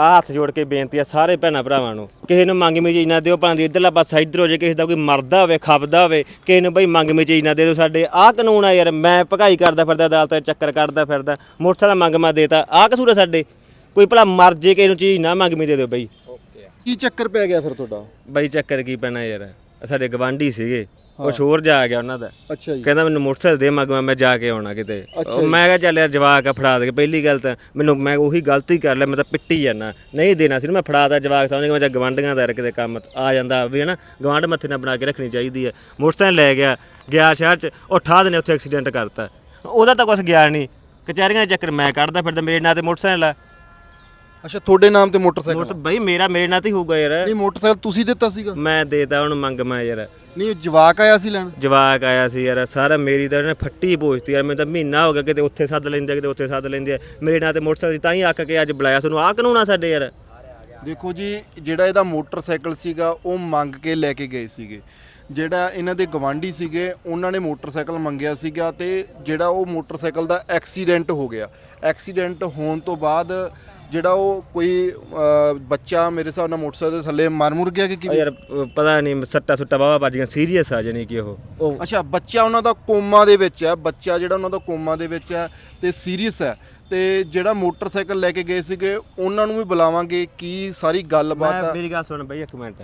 ਆ ਹੱਥ ਜੋੜ ਕੇ ਬੇਨਤੀ ਆ ਸਾਰੇ ਭੈਣਾਂ ਭਰਾਵਾਂ ਨੂੰ ਕਿਸੇ ਨੂੰ ਮੰਗ ਮੀ ਨਾ ਦਿਓ ਭਾਂਦੀ ਇਧਰਲਾ ਪਾਸਾ ਇੱਧਰ ਹੋ ਜੇ ਕਿਸੇ ਦਾ ਕੋਈ ਮਰਦਾ ਹੋਵੇ ਖਪਦਾ ਹੋਵੇ ਕਿਸੇ ਨੂੰ ਬਈ ਮੰਗ ਮੀ ਨਾ ਦੇ ਦਿਓ ਸਾਡੇ। ਆਹ ਕਾਨੂੰਨ ਆ ਯਾਰ ਮੈਂ ਭਗਾਈ ਕਰਦਾ ਫਿਰਦਾ ਅਦਾਲਤ 'ਚ ਚੱਕਰ ਕੱਢਦਾ ਫਿਰਦਾ ਮੋਟਰਸਾਈਕਲ ਮੰਗ ਮਾ ਦੇਤਾ ਆਹ ਕਸੂਰ ਆ ਸਾਡੇ। ਕੋਈ ਭਲਾ ਮਰ ਜੇ ਕਿਸੇ ਨੂੰ ਚੀਜ਼ ਨਾ ਮੰਗ ਮੀ ਦੇ ਦਿਓ ਬਈ। ਕੀ ਚੱਕਰ ਪੈ ਗਿਆ ਫਿਰ ਤੁਹਾਡਾ? ਬਈ ਚੱਕਰ ਕੀ ਪੈਣਾ ਯਾਰ ਸਾਡੇ ਗਵਾਂਢੀ ਸੀਗੇ। ਉਹ ਸ਼ੋਰ ਜਾ ਗਿਆ ਉਹਨਾਂ ਦਾ। ਅੱਛਾ ਜੀ। ਕਹਿੰਦਾ ਮੈਨੂੰ ਮੋਟਰਸਾਈਕਲ ਦੇ ਮਗਵਾ ਮੈਂ ਜਾ ਕੇ ਆਉਣਾ ਕਿਤੇ। ਉਹ ਮੈਂ ਕਿਹਾ ਚੱਲ ਯਾਰ ਜਵਾਕ ਆ ਫੜਾ ਦੇ। ਪਹਿਲੀ ਗੱਲ ਤਾਂ ਮੈਨੂੰ ਮੈਂ ਉਹੀ ਗਲਤੀ ਕਰ ਲਿਆ ਮੈਂ ਤਾਂ ਪਿੱਟੀ ਜਾਣਾ ਨਹੀਂ ਦੇਣਾ ਸੀ ਮੈਂ ਫੜਾਦਾ ਜਵਾਕ ਸਮਝ ਕੇ ਮੈਂ ਜਾਂ ਗਵਾਂਢੀਆਂ ਦਾ ਕਿਤੇ ਕੰਮ ਆ ਜਾਂਦਾ। ਵੀ ਹਨਾ ਗਵਾਂਢ ਮੱਥੇ ਨਾਲ ਬਣਾ ਕੇ ਰੱਖਣੀ ਚਾਹੀਦੀ ਹੈ ਮੋਟਰਸਾਈਕਲ ਲੈ ਗਿਆ ਗਿਆ ਸ਼ਹਿਰ 'ਚ ਉਹ ਠਾ ਨੇ ਉੱਥੇ ਐਕਸੀਡੈਂਟ ਕਰਤਾ। ਉਹਦਾ ਤਾਂ ਕੁਝ ਗਿਆ ਨਹੀਂ ਕਚਹਿਰੀਆਂ ਦੇ ਚੱਕਰ ਮੈਂ ਕੱਢਦਾ ਫਿਰਦਾ ਮੇਰੇ ਨਾਂ ਤੇ ਮੋਟਰਸਾਈਕਲ ਆ। ਅੱਛਾ ਤੁਹਾਡੇ ਨਾਮ ਤੇ ਮੋਟਰਸਾਈਕਲ ਮੋਟਰ ਬਈ ਮੇਰਾ ਮੇਰੇ ਨਾਂ ਤੇ ਹੀ ਹੋਊਗਾ ਯਾਰ। ਨਹੀਂ ਮੋਟਰਸਾਈਕਲ ਤੁਸੀਂ ਦਿੱਤਾ ਸੀਗਾ। ਮੈਂ ਦੇਤਾ ਉਹਨੂੰ ਮੰਗ ਮੈਂ ਯਾਰ। ਨਹੀਂ ਜਵਾਕ ਆਇਆ ਸੀ ਲੈਣ? ਜਵਾਕ ਆਇਆ ਸੀ ਯਾਰ ਸਾਰਾ ਮੇਰੀ ਤਾਂ ਇਹਨੇ ਫੱਟੀ ਪੋਚਤੀ ਯਾਰ ਮੈਨੂੰ ਤਾਂ ਮਹੀਨਾ ਹੋ ਗਿਆ ਕਿਤੇ ਉੱਥੇ ਸੱਦ ਲੈਂਦੇ ਆ, ਕਿਤੇ ਉੱਥੇ ਸੱਦ ਲੈਂਦੇ ਆ। ਮੇਰੇ ਨਾਂ ਤੇ ਮੋਟਰਸਾਈਕਲ ਸੀ, ਤਾਂ ਹੀ ਆਕ ਕੇ ਅੱਜ ਬੁਲਾਇਆ ਤੁਹਾਨੂੰ ਆਹ ਕਾਨੂੰਨ ਆ ਸਾਡੇ ਯਾਰ। ਦੇਖੋ ਜੀ ਜਿਹੜਾ ਇਹਦਾ ਮੋਟਰਸਾਈਕਲ ਸੀਗਾ ਉਹ ਮੰਗ ਕੇ ਲੈ ਕੇ ਗਏ ਸੀਗੇ। ਜਿਹੜਾ ਇਹਨਾਂ ਦੇ ਗਵਾਂਢੀ ਸੀਗੇ ਉਹਨਾਂ ਨੇ ਮੋਟਰਸਾਈਕਲ ਮੰਗਿਆ ਸੀਗਾ ਤੇ ਜਿਹੜਾ ਉਹ ਮੋਟਰਸਾਈਕਲ ਦਾ ਐਕਸੀਡੈਂਟ ਹੋ ਗਿਆ। ਐਕਸੀਡੈਂਟ ਹੋਣ ਤੋਂ ਬਾਅਦ ਜਿਹੜਾ ਉਹ ਕੋਈ ਬੱਚਾ ਮੇਰੇ ਹਿਸਾਬ ਨਾਲ ਮੋਟਰਸਾਈਕਲ ਦੇ ਥੱਲੇ ਮਰ ਮੁਰ ਗਿਆ ਕਿ ਉਹ ਕਿਵੇਂ ਯਾਰ ਅਹ ਪਤਾ ਨਹੀਂ ਸੱਟਾ ਸੁੱਟਾ ਵਾਵਾ ਵੱਜੀਆਂ ਸੀਰੀਅਸ ਆ ਜਾਨੀ ਕਿ ਉਹ। ਉਹ ਅੱਛਾ ਬੱਚਾ ਉਹਨਾਂ ਦਾ ਕੋਮਾ ਦੇ ਵਿੱਚ ਹੈ ਬੱਚਾ ਜਿਹੜਾ ਉਹਨਾਂ ਦਾ ਕੋਮਾ ਦੇ ਵਿੱਚ ਹੈ ਤੇ ਸੀਰੀਅਸ ਹੈ। ਤੇ ਜਿਹੜਾ ਮੋਟਰਸਾਈਕਲ ਲੈ ਕੇ ਗਏ ਸੀਗੇ ਉਹਨਾਂ ਨੂੰ ਵੀ ਬੁਲਾਵਾਂਗੇ ਕੀ ਸਾਰੀ ਗੱਲਬਾਤ ਮੈਂ ਮੇਰੀ ਗੱਲ ਸੁਣ ਬਈ ਇੱਕ ਮਿੰਟ।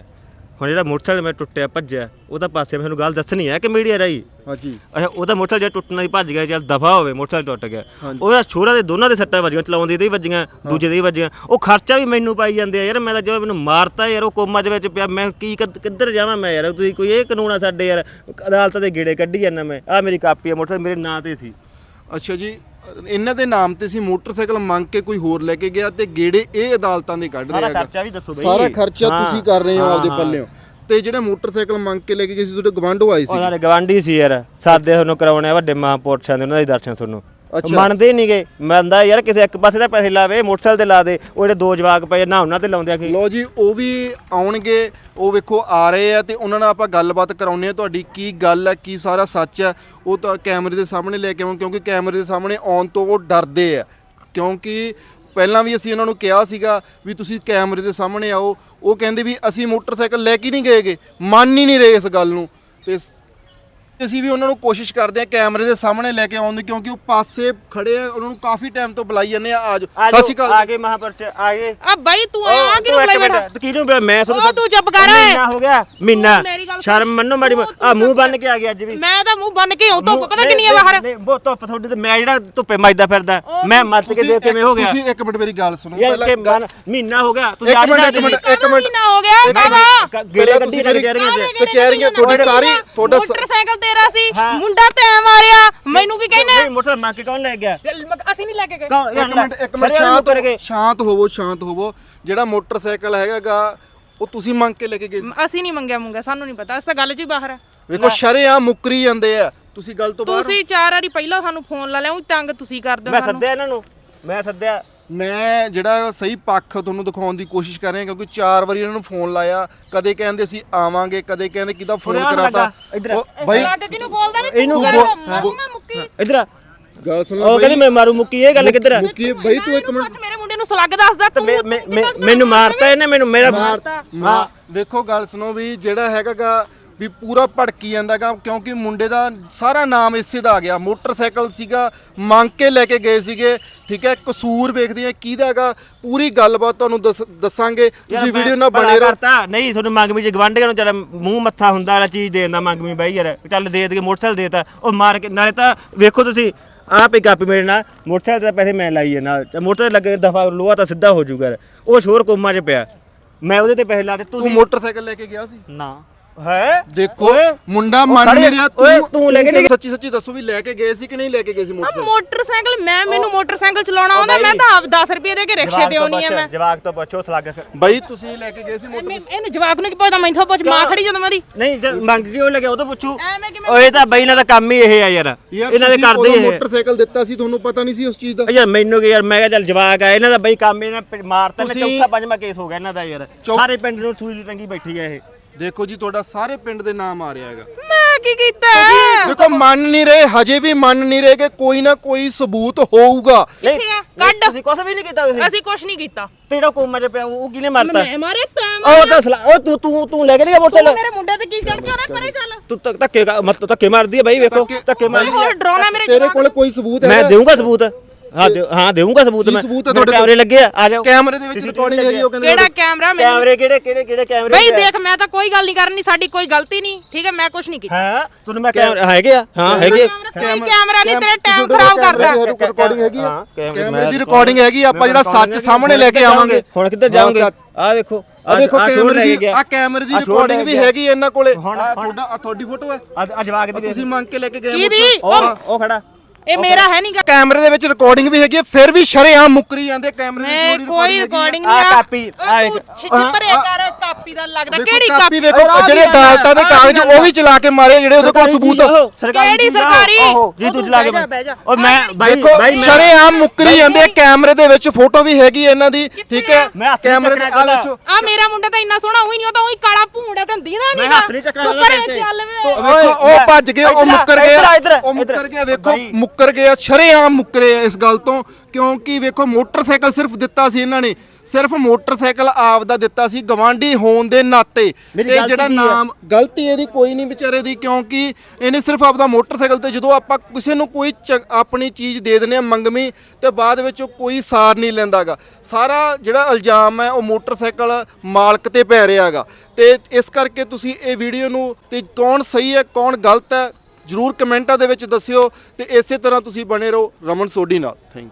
ਹੁਣ ਜਿਹੜਾ ਮੋਟਰਸਾਈਕਲ ਮੈਂ ਟੁੱਟਿਆ ਭੱਜਿਆ ਉਹਦਾ ਪਾਸੇ ਮੈਂ ਤੁਹਾਨੂੰ ਗੱਲ ਦੱਸਣੀ ਹੈ ਕਿ ਮੀਡੀਆ ਰਾਈ ਹਾਂਜੀ। ਅੱਛਾ ਉਹਦਾ ਮੋਟਰਸਾਈਕਲ ਜਿਹੜਾ ਟੁੱਟਣਾ ਹੀ ਭੱਜ ਗਿਆ ਚੱਲ ਦਫਾ ਹੋਵੇ ਮੋਟਰਸਾਈਕਲ ਟੁੱਟ ਗਿਆ। ਉਹਦਾ ਛੋਰਾ ਦੇ ਦੋਨਾਂ ਦੇ ਸੱਟਾਂ ਵੱਜੀਆਂ ਚਲਾਉਂਦੇ ਦੇ ਹੀ ਵੱਜੀਆਂ ਦੂਜੇ ਦੇ ਹੀ ਵੱਜੀਆਂ। ਉਹ ਖਰਚਾ ਵੀ ਮੈਨੂੰ ਪਾਈ ਜਾਂਦੇ ਆ ਯਾਰ ਮੈਂ ਤਾਂ ਜਦੋਂ ਮੈਨੂੰ ਮਾਰਤਾ ਯਾਰ ਉਹ ਕੋਮਾ ਦੇ ਵਿੱਚ ਪਿਆ ਮੈਂ ਕੀ ਕਿੱਧ- ਕਿੱਧਰ ਜਾਵਾਂ ਮੈਂ ਯਾਰ? ਤੁਸੀਂ ਕੋਈ ਇਹ ਕਾਨੂੰਨ ਆ ਸਾਡੇ ਯਾਰ ਅਦਾਲਤਾਂ ਦੇ ਗੇੜੇ ਕੱਢੀ ਜਾਂਦਾ ਮੈਂ। ਆ ਮੇਰੀ ਕਾਪੀ ਆ ਮੋਟਰਸਾਈਕਲ ਮੇਰੇ ਨਾਂ ਤੇ ਸੀ। ਅੱਛਾ ਜੀ ਇਹਨਾਂ ਦੇ ਨਾਮ ਤੇ ਸੀ ਮੋਟਰਸਾਈਕਲ ਮੰਗ ਕੇ ਕੋਈ ਹੋਰ ਲੈ ਕੇ ਗਿਆ ਤੇ ਗੇੜੇ ਇਹ ਅਦਾਲਤਾਂ ਦੇ ਕੱਢ ਸਾਰਾ ਰਿਹਾ ਹੈਗਾ। ਖਰਚਾ ਵੀ ਦੱਸੋ ਬਈ। ਸਾਰਾ ਖਰਚਾ ਹਾਂ, ਤੁਸੀਂ ਕਰ ਰਹੇ ਹੋ ਹਾਂ, ਆਪਦੇ ਹਾਂ। ਪੱਲਿਓਂ। ਤੇ ਜਿਹੜੇ ਮੋਟਰਸਾਈਕਲ ਮੰਗ ਕੇ ਲੈ ਕੇ ਗਏ ਸੀ ਤੁਹਾਡੇ ਗਵਾਂਢੋ ਆਏ ਉਹ ਸੀ? ਸਾਡੇ ਗਵਾਂਢੀ ਸੀ ਯਾਰ। ਸਾਦੇ ਤੁਹਾਨੂੰ ਕਰਾਉਣੇ ਆ ਵੱਡੇ ਮਹਾਂਪੁਰਸ਼ਾਂ ਦੇ ਉਹਨਾਂ ਦੇ ਦਰਸ਼ਨ ਤੁਹਾਨੂੰ। ਮੰਨਦੇ ਨਹੀਂਗੇ ਮੰਨਦਾ ਯਾਰ ਕਿਸੇ ਇੱਕ ਪਾਸੇ ਦਾ ਪੈਸੇ ਲਾਵੇ ਮੋਟਰਸਾਈਕਲ ਤੇ ਲਾ ਦੇ ਉਹ ਜਿਹੜੇ ਦੋ ਜਵਾਕ ਪਏ ਨਾ ਉਹਨਾਂ ਤੇ ਲਾਉਂਦੇ ਆ ਕਿ ਲੋ ਜੀ ਉਹ ਵੀ ਆਉਣਗੇ ਉਹ ਵੇਖੋ ਆ ਰਹੇ ਆ ਤੇ ਉਹਨਾਂ ਨਾਲ ਆਪਾਂ ਗੱਲਬਾਤ ਕਰਾਉਨੇ ਆ। ਤੁਹਾਡੀ ਕੀ ਗੱਲ ਹੈ ਕੀ ਸਾਰਾ ਸੱਚ ਹੈ ਉਹ ਤਾਂ ਕੈਮਰੇ ਦੇ ਸਾਹਮਣੇ ਲੈ ਕੇ ਆਉਂ ਕਿਉਂਕਿ ਕੈਮਰੇ ਦੇ ਸਾਹਮਣੇ ਆਉਣ ਤੋਂ ਉਹ ਡਰਦੇ ਆ। ਕਿਉਂਕਿ ਪਹਿਲਾਂ ਵੀ ਅਸੀਂ ਉਹਨਾਂ ਨੂੰ ਕਿਹਾ ਸੀਗਾ ਵੀ ਤੁਸੀਂ ਕੈਮਰੇ ਦੇ ਸਾਹਮਣੇ ਆਓ। ਉਹ ਕਹਿੰਦੇ ਵੀ ਅਸੀਂ ਮੋਟਰਸਾਈਕਲ ਲੈ ਕੇ ਨਹੀਂ ਗਏਗੇ ਮੰਨ ਹੀ ਨਹੀਂ ਰਹੇ ਇਸ ਗੱਲ ਨੂੰ। ਤੇ ਅਸੀਂ ਵੀ ਉਹਨਾਂ ਨੂੰ ਕੋਸ਼ਿਸ਼ ਕਰਦੇ ਆ ਕੈਮਰੇ ਦੇ ਸਾਹਮਣੇ ਲੈ ਕੇ ਆਉਣ ਦੀ ਕਿਉਂਕਿ ਉਹ ਪਾਸੇ ਖੜੇ ਆ ਉਹਨਾਂ ਨੂੰ ਕਾਫੀ ਟਾਈਮ ਤੋਂ ਬੁਲਾਈ ਜਾਂਦੇ ਆ। ਆਜੋ। ਸਤਿ ਸ਼੍ਰੀ ਅਕਾਲ। ਆ ਗਏ ਮਹਾਂਪੁਰਸ਼ ਆ ਗਏ। ਆ ਬਾਈ ਤੂੰ ਆ ਕਿਹਨੂੰ ਤੂੰ ਬੁਲਾਈ ਬੈਠਾ ਕਿਹਨੂੰ ਬੁਲਾ- ਮੈਂ ਉਹ ਤੂੰ ਚੁੱਪ ਕਰ ਮਹੀਨਾ ਹੋ ਗਿਆ ਮਹੀਨਾ। ਮੇਰੀ ਗੱਲ। ਸ਼ਰਮ ਮੰਨੋ ਮਾੜੀ ਤੂੰ- ਆ ਮੂੰਹ ਬੰਨ ਕੇ ਆ ਗਿਆ ਅੱਜ ਵੀ। ਮੈਂ ਤਾਂ ਮੂੰਹ ਬੰਨ ਕੇ ਉਹ ਧੁੱਪ ਮੂੰਹ- ਪਤਾ ਕਿੰਨੀ ਆ ਬਾਹਰ? ਨਹੀਂ ਬਹੁਤ ਧੁੱਪ ਤੁਹਾਡੀ ਤੇ ਮੈਂ ਜਿਹੜਾ ਧੁੱਪੇ ਮੱਜਦਾ ਫਿਰਦਾ ਮੈਂ ਮੱਚ ਕੇ ਦੇਖ ਕਿਵੇਂ ਹੋ ਗਿਆ। ਤੁਸੀਂ ਇੱਕ ਮਿੰਟ ਮੇਰੀ ਗੱਲ ਸੁਣੋ ਮਨ- ਮਹੀਨਾ ਹੋ ਗਿਆ ਤੁਸੀਂ ਇੱਕ ਆ ਮਿੰਟ ਇੱਕ ਮਿੰਟ। ਇੱਕ ਮਿੰਟ। ਮਹੀਨਾ ਹੋ ਗਿਆ? ਮਿੰਟ। ਗੇੜੇ ਪਹਿਲਾਂ ਕੱਢੀ ਤੁਸੀਂ ਨਾ ਮੇਰੀ- ਕਚਹਿਰੀਆਂ ਤੁਹਾਡੀ ਸਾਰੀ ਤੁਹਾਡਾ ਮੋਟਰਸਾਈਕਲ ਤੇਰਾ ਸੀ। ਮੁੰਡਾ ਟੈ ਮਾਰਿਆ ਮੈਨੂੰ ਕੀ ਕਹਿੰਦਾ ਨਹੀਂ ਮੋਟਰ ਮੰਗ ਕੇ ਕੌਣ ਲੈ ਗਿਆ? ਅਸੀਂ ਨਹੀਂ ਲੈ ਕੇ ਗਏ। ਇੱਕ ਮਿੰਟ ਇੱਕ ਮਿੰਟ ਸ਼ਾਂਤ ਹੋਵੋ ਸ਼ਾਂਤ ਹੋਵੋ। ਜਿਹੜਾ ਮੋਟਰਸਾਈਕਲ ਹੈਗਾਗਾ ਉਹ ਤੁਸੀਂ ਮੰਗ ਕੇ ਲੈ ਕੇ ਗਏ ਸੀ? ਅਸੀਂ ਨਹੀਂ ਮੰਗਿਆ ਮੁੰਗਾ ਸਾਨੂੰ ਨਹੀਂ ਪਤਾ। ਅਸੀਂ ਤਾਂ ਗੱਲ 'ਚ ਹੀ ਬਾਹਰ ਆ। ਵੇਖੋ ਸ਼ਰਿਆਂ ਮੁੱਕਰੀ ਜਾਂਦੇ ਆ। ਤੁਸੀਂ ਗੱਲ ਤੋਂ ਬਾਹਰ ਤੁਸੀਂ ਚਾਰ ਵਾਰੀ ਪਹਿਲਾਂ ਸਾਨੂੰ ਫੋਨ ਲਾ ਲਿਆ ਉਹ ਤੰਗ ਤੁਸੀਂ ਕਰਦੇ ਮੈਂ ਹੋ ਸਾਨੂੰ। ਸੱਦਿਆ ਇਹਨਾਂ ਨੂੰ। ਮੈਂ ਸੱਦਿਆ। ਮੈਂ ਜਿਹੜਾ ਸਹੀ ਪੱਖ ਤੁਹਾਨੂੰ ਦਿਖਾਉਣ ਦੀ ਕੋਸ਼ਿਸ਼ ਕਰ ਰਿਹਾ ਕਿਉਂਕਿ ਚਾਰ ਵਾਰੀ ਇਹਨਾਂ ਨੂੰ ਫੋਨ ਲਾਇਆ। ਕਦੇ ਕਹਿੰਦੇ ਅਸੀਂ ਆਵਾਂਗੇ ਕਦੇ ਕਹਿੰਦੇ ਕਿਹਦਾ ਫੋਨ ਉਰੇ ਆਉਣ ਕਰਾਤਾ। ਲੱਗਾ, ਇੱਧਰ ਆ। ਉਹ ਬਾਈ ਕਿਹਨੂੰ ਬੋਲਦਾ ਵੀ ਇਹਨੂੰ ਤੂੰ ਕਰ ਮਾਰੂ ਮੈਂ ਮੁੱਕੀ। ਇਧਰ ਆ। ਗੱਲ ਸੁਣ ਉਹ ਕਹਿੰਦੀ ਮੈਂ ਮਾਰੂ ਮੁੱਕੀ ਇਹ ਗੱਲ ਕਿੱਧਰ ਆ? ਮੁੱਕੀ ਬਾਈ ਤੂੰ ਇੱਕ ਮਿੰਟ। ਮੇਰੇ ਮੁੰਡੇ ਨੂੰ ਸਲੱਗ ਦੱਸਦਾ ਤੇ ਤੂੰ ਮੈਂ- ਮੈਂ- ਮੈਂ- ਮੈਨੂੰ ਮਾਰਤਾ ਇਹਨੇ ਮੈਨੂੰ ਮੇਰਾ ਮਾਰਤਾ। ਮਾਂ ਵੇਖੋ ਗੱਲ ਸੁਣੋ ਵੀ ਜਿਹੜਾ ਹੈਗਾਗਾ ਵੀ ਪੂਰਾ ਭੜਕੀ ਜਾਂਦਾਗਾ ਕਿਉਂਕਿ ਮੁੰਡੇ ਦਾ ਸਾਰਾ ਨਾਮ ਇਸੇ ਦਾ ਆ ਗਿਆ। ਮੋਟਰਸਾਈਕਲ ਸੀਗਾ ਮੰਗ ਕੇ ਲੈ ਕੇ ਗਏ ਸੀਗੇ। ਠੀਕ ਹੈ ਕਸੂਰ ਵੇਖਦੇ ਆ ਕਿਹਦਾ ਹੈਗਾ ਪੂਰੀ ਗੱਲਬਾਤ ਤੁਹਾਨੂੰ ਦੱਸ- ਦੱਸਾਂਗੇ। ਤੁਸੀਂ ਵੀਡੀਓ ਨਾਲ ਬਣੇ ਰਹੋ। ਕਰਤਾ। ਨਹੀਂ ਤੁਹਾਨੂੰ ਮੰਗਮੀ ਚ ਗਵੰਡੀਆਂ ਨੂੰ ਚੱਲ ਮੂੰਹ ਮੱਥਾ ਹੁੰਦਾ ਵਾਲਾ ਚੀਜ਼ ਦੇ ਦਿੰਦਾ ਮੰਗਮੀ ਬਾਈ ਯਾਰ। ਚੱਲ ਦੇ ਦੇ ਮੋਟਰਸਾਈਕਲ ਦੇਤਾ ਉਹ ਮਾਰ ਕੇ ਨਾਲੇ ਤਾਂ ਵੇਖੋ ਤੁਸੀਂ ਆਹ ਪਈ ਕਾਪੀ ਮੇਰੇ ਨਾਲ ਮੋਟਰਸਾਈਕਲ ਤੇ ਪੈਸੇ ਮੈਂ ਲਾਈ ਹੈ ਨਾਲ ਮੋਟਰਸਾਈਕਲ ਲੱਗੇ ਦਫਾ ਲੋਹਾ ਤਾਂ ਸਿੱਧਾ ਹੋ ਜਾਊਗਾ ਉਹ ਸ਼ੋਰ ਕੋਮਾ ਚ ਪਿਆ। ਮੈਂ ਉਹਦੇ ਤੇ ਪੈਸੇ ਲਾਤੇ ਤੂੰ ਤੁਸੀਂ ਮੋਟਰਸਾਈਕਲ ਲੈ ਕੇ ਗਿਆ ਸੀ? ਨਾ। ਹੈ? ਦੇਖੋ ਓਏ, ਮੁੰਡਾ ਮੰਨ ਨਹੀਂ ਰਿਹਾ ਓਏ, ਤੂੰ ਲੈ ਕੇ ਨਹੀਂ ਸੱਚੀ ਸੱਚੀ ਦੱਸੋ ਵੀ ਲੈ ਕੇ ਗਏ ਸੀ ਕਿ ਨਹੀਂ ਲੈ ਕੇ ਗਏ ਸੀ ਮੋਟਰਸਾਈਕਲ? ਮੋਟਰਸਾਈਕਲ ਮੈਂ ਮੈਨੂੰ ਮੋਟਰਸਾਈਕਲ ਚਲਾਉਣਾ ਆਉਂਦਾ ਮੈਂ। ਤਾਂ ਆਪ 10 ਰੁਪਏ ਦੇ ਕੇ ਰਿਕਸ਼ੇ ਤੇ ਆਉਣੀ ਆ ਮੈਂ। ਜਵਾਕ ਤੋਂ ਪੁੱਛੋ ਸਲੱਗ। ਬਾਈ ਤੁਸੀਂ ਲੈ ਕੇ ਗਏ ਸੀ ਮੋਟਰ ਮੈਂ- ਇਹਨੂੰ ਜਵਾਬ ਨੂੰ ਕੀ ਪਤਾ ਮੈਥੋਂ ਪੁੱਛ ਮਾਂ ਖੜੀ ਜਦੋਂ ਮਦੀ ਨਹੀਂ ਜੇ ਮੰਗ ਕੇ ਉਹ ਲੱਗੇ ਉਹ ਤੋਂ ਪੁੱਛੂ। ਐਵੇਂ ਕਿਵੇਂ ਓਏ ਇਹ ਤਾਂ ਬਈ ਇਹਨਾਂ ਦਾ ਕੰਮ ਹੀ ਇਹ ਆ ਯਾਰ। ਯਾਰ ਇਹਨਾਂ ਦੇ ਤੁਸੀਂ ਕਰਦੇ ਉਦੋਂ ਇਹ। ਮੋਟਰਸਾਈਕਲ ਦਿੱਤਾ ਸੀ ਤੁਹਾਨੂੰ ਪਤਾ ਨਹੀਂ ਸੀ ਉਸ ਚੀਜ਼ ਦਾ। ਯਾਰ ਮੈਨੂੰ ਕੀ ਯਾਰ ਮੈਂ ਕਿਹਾ ਚੱਲ ਜਵਾਕ ਆ ਇਹਨਾਂ ਦਾ ਬਈ ਕੰਮ ਇਹਨਾਂ ਨੇ ਮਾਰਤਾ ਨਾ ਤੁਸੀਂ- ਚੌਥਾ ਪੰਜਵਾਂ ਕੇਸ ਹੋ ਗਿਆ ਇਹਨਾਂ ਦਾ ਯਾਰ। ਚੌ- ਸਾਰੇ ਪਿੰਡ ਨੂੰ ਥੂਲੀ ਟੰਗੀ ਬੈਠੀ ਆ ਇਹ। ਦੇਖੋ ਜੀ ਤੁਹਾਡਾ ਸਾਰੇ ਪਿੰਡ ਦੇ ਨਾਮ ਆ ਰਿਹਾ ਹੈਗਾ। ਮੈਂ ਕੀ ਕੀਤਾ? ਹੈ? ਦੇਖੋ ਮੰਨ ਨਹੀਂ ਰਹੇ ਹਜੇ ਵੀ ਮੰਨ ਨਹੀਂ ਰਹੇ ਕਿ ਕੋਈ ਨਾ ਕੋਈ ਸਬੂਤ ਹੋਊਗਾ। ਕਿੱਥੇ ਆ? ਕੱਢ। ਤੁਸੀਂ ਕੁਝ ਵੀ ਨਹੀਂ ਕੀਤਾ ਤੁਸੀਂ। ਅਸੀਂ ਕੁਝ ਨਹੀਂ ਕੀਤਾ। ਤੇਰਾ ਕੋਮਾ ਚ ਪਿਆ ਉਹ ਕਿਹਨੇ ਮਾਰਤਾ? ਮੈਂ ਮਾਰੇ ਉਹ ਤਾਂ ਸਲਾ ਉਹ ਤੂੰ ਤੂੰ ਤੂੰ ਲੈ ਕੇ ਤੂੰ ਮੋਟਰਸਾਈਕਲ? ਮੇਰੇ ਮੁੰਡੇ ਤੇ ਕੀ ਕਰਕੇ ਆਣਾ ਪਰੇ ਚੱਲ ਤੂੰ ਧੱਕ- ਧੱਕੇ ਕਾ- ਮਤ ਧੱਕੇ ਮਾਰਦੀ ਹੈ ਬਾਈ ਵੇਖੋ ਧੱਕੇ- ਧੱਕੇ ਮਾਰਦੀ ਹੋਰ ਡਰਾਉਣਾ ਮੇਰੇ ਤੇਰੇ ਜਵਾਕ ਕੋਲ ਕੋਈ ਸਬੂਤ ਹੈ ਮੈਂ ਦੇਵਾਂਗਾ ਸਬੂਤ। ਹਾਂ ਦੇ- ਹਾਂ ਦੇਵਾਂਗਾ ਸਬੂਤ ਕੀ ਮੈਂ। ਸਬੂਤ ਹੈ ਤੁਹਾਡੇ ਕੋਲ? ਕੈਮਰੇ ਲੱਗੇ ਆ ਆ ਜਾਓ। ਕੈਮਰੇ ਦੇ ਵਿੱਚ ਰਿਕਾਰਡਿੰਗ ਹੈਗੀ ਉਹ ਕਹਿੰਦੇ ਕਿਹੜਾ ਕੈਮਰਾ ਮੈਨੂੰ ਕੈਮਰੇ ਕਿਹੜੇ ਕਿਹੜੇ ਕਿਹੜੇ ਕੈਮਰੇ ਬਈ ਦੇਖ ਮੈਂ ਤਾਂ ਕੋਈ ਗੱਲ ਨਹੀਂ ਕਰਨੀ ਸਾਡੀ ਕੋਈ ਗਲਤੀ ਨਹੀਂ ਠੀਕ ਹੈ ਮੈਂ ਕੁਝ ਨਹੀਂ ਕੀਤਾ। ਹਾਂ? ਤੁਹਾਨੂੰ ਮੈਂ ਕੈਮਰੇ ਹੈਗੇ ਆ? ਹਾਂ ਹੈਗੇ ਆ। ਕੋਈ ਕੈਮਰਾ ਨਹੀਂ ਤੇਰਾ ਟਾਈਮ ਖਰਾਬ ਕਰਦਾ। ਰਿਕਾਰਡਿੰਗ ਹੈਗੀ ਆ? ਹਾਂ, ਕੈਮਰੇ ਕੈਮਰੇ ਦੀ ਰਿਕਾਰਡਿੰਗ ਹੈਗੀ ਆ, ਆਪਾਂ ਜਿਹੜਾ ਸੱਚ ਸਾਹਮਣੇ ਲੈ ਕੇ ਆਵਾਂਗੇ। ਹੁਣ ਕਿੱਧਰ ਹਾਂ, ਜਾਓਗੇ? ਸੱਚ। ਆ ਵੇਖੋ ਆ ਵੇਖੋ ਕੈਮਰੇ ਦੀ ਗਿਆ ਆ ਕੈਮਰੇ ਦੀ ਰਿਕਾਰਡਿੰਗ ਵੀ। ਹੈਗੀ। ਇਹਨਾਂ ਕੋਲੇ। ਹੁਣ- ਆਹ ਤੁਹਾਡਾ ਆਹ ਤੁਹਾਡੀ ਫੋਟੋ ਹੈ। ਆ ਜਵਾਕ ਦੀ ਤੁਸੀਂ ਮੰਗ ਕੇ ਲੈ ਕੇ ਗਏ ਹੋ ਕਿਹਦੀ? ਮੁੱਠ। ਉਹ- ਉਹ ਖੜਾ। ਇਹ ਮੇਰਾ ਹੈ ਨਹੀਂਗਾ ਕੈਮਰੇ ਦੇ ਵਿੱਚ ਰਿਕਾਰਡਿੰਗ ਵੀ ਹੈਗੀ ਹੈ ਫਿਰ ਵੀ ਸ਼ਰੇਆਮ ਮੁੱਕਰੀ ਜਾਂਦੇ ਕੈਮਰੇ ਦੀ ਮੈਂ ਕੋਈ ਰਿਕਾਰਡਿੰਗ ਨਹੀਂ ਕਾਪੀ, ਆਹ ਇੱਕ- ਛਿੱਚ ਭਰੇ ਕਰ। ਕਾਪੀ ਦਾ ਲੱਗਦਾ। ਵੇਖੋ ਕਿਹੜੀ ਕਾਪੀ ਵੇਖੋ ਜਿਹੜੇ ਅਦਾਲਤਾਂ ਦੇ ਕਾਗਜ਼ ਉਹ ਵੀ ਚਲਾ ਕੇ ਮਾਰੇ ਜਿਹੜੇ ਉਹਦੇ ਕੋਲ ਸਬੂਤ ਕਿਹੜੀ ਸਰਕਾਰੀ? ਜੀ ਤੂੰ ਚਲਾ ਕੇ। ਉਹ ਮੈਂ ਬਾਈ ਬਾਈ ਮੈਂ ਸ਼ਰੇਆਮ ਮੁੱਕਰੀ ਜਾਂਦੇ ਕੈਮਰੇ ਦੇ ਵਿੱਚ ਫੋਟੋ ਵੀ ਹੈਗੀ ਹੈ ਇਹਨਾਂ ਦੀ ਠੀਕ ਹੈ? ਮੈਂ ਕੈਮਰੇ ਦੇ ਆ ਵਿੱਚੋਂ ਆ ਮੇਰਾ ਮੁੰਡਾ ਤਾਂ ਇੰਨਾ ਸੋਹਣਾ ਉਹੀ ਨਹੀਂ ਉਹ ਤਾਂ ਉਹੀ ਕਾਲਾ ਭੂੰਡਾ ਤਾਂ ਦੀਦਾ ਮੈਂ ਨਹੀਂਗਾ ਹੱਥ ਨੀ ਚੱਕਣਾ ਤੂੰ ਉਹਦੇ ਪਰੇ ਤੇ। ਚੱਲ ਵੇ। ਓਏ, ਵੇਖੋ ਉਹ ਮੈਂ- ਭੱਜ ਗਏ ਉਹ ਮੁੱਕਰ ਗਏ ਉਹ। ਮੁੱਕਰ ਗਏ ਵੇਖੋ। ਮੁੱਕਰ ਗਏ ਆ, ਸ਼ਰੇਆਮ ਮੁੱਕਰੇ ਇਸ ਗੱਲ ਤੋਂ ਕਿਉਂਕਿ ਵੇਖੋ ਮੋਟਰਸਾਈਕਲ ਸਿਰਫ ਦਿੱਤਾ ਸੀ ਇਹਨਾਂ ਨੇ। ਸਿਰਫ ਮੋਟਰਸਾਈਕਲ ਆਪਦਾ ਦਿੱਤਾ ਸੀ ਗਵਾਂਢੀ ਹੋਣ ਦੇ ਨਾਤੇ। ਮੇਰੀ ਤੇ ਗਲਤੀ ਜਿਹੜਾ ਕੀ? ਨਾਮ ਗਲਤੀ ਇਹਦੀ ਕੋਈ ਨਹੀਂ ਵਿਚਾਰੇ ਦੀ ਕਿਉਂਕਿ ਇਹਨੇ ਸਿਰਫ ਆਪਦਾ ਮੋਟਰਸਾਈਕਲ ਤੇ ਜਦੋਂ ਆਪਾਂ ਕਿਸੇ ਨੂੰ ਕੋਈ ਚ- ਆਪਣੀ ਚੀਜ਼ ਦੇ ਦਿੰਦੇ ਆ ਮੰਗਵੀਂ ਤੇ ਬਾਅਦ ਵਿੱਚ ਉਹ ਕੋਈ ਸਾਰ ਨਹੀਂ ਲੈਂਦਾਗਾ। ਸਾਰਾ ਜਿਹੜਾ ਇਲਜ਼ਾਮ ਹੈ ਉਹ ਮੋਟਰਸਾਈਕਲ ਮਾਲਕ ਤੇ ਪੈ ਰਿਹਾਗਾ ਤੇ ਇਸ ਕਰਕੇ ਤੁਸੀਂ ਇਹ ਵੀਡੀਓ ਨੂੰ ਤੇ ਕੌਣ ਸਹੀ ਹੈ ਕੌਣ ਗਲਤ ਹੈ ਜਰੂਰ ਕਮੈਂਟਾਂ ਦੇ ਵਿੱਚ ਦੱਸਿਓ। ਤੇ ਇਸੇ ਤਰ੍ਹਾਂ ਤੁਸੀਂ ਬਣੇ ਰਹੋ ਰਮਨ ਸੋਢੀ ਨਾਲ। ਥੈਂਕ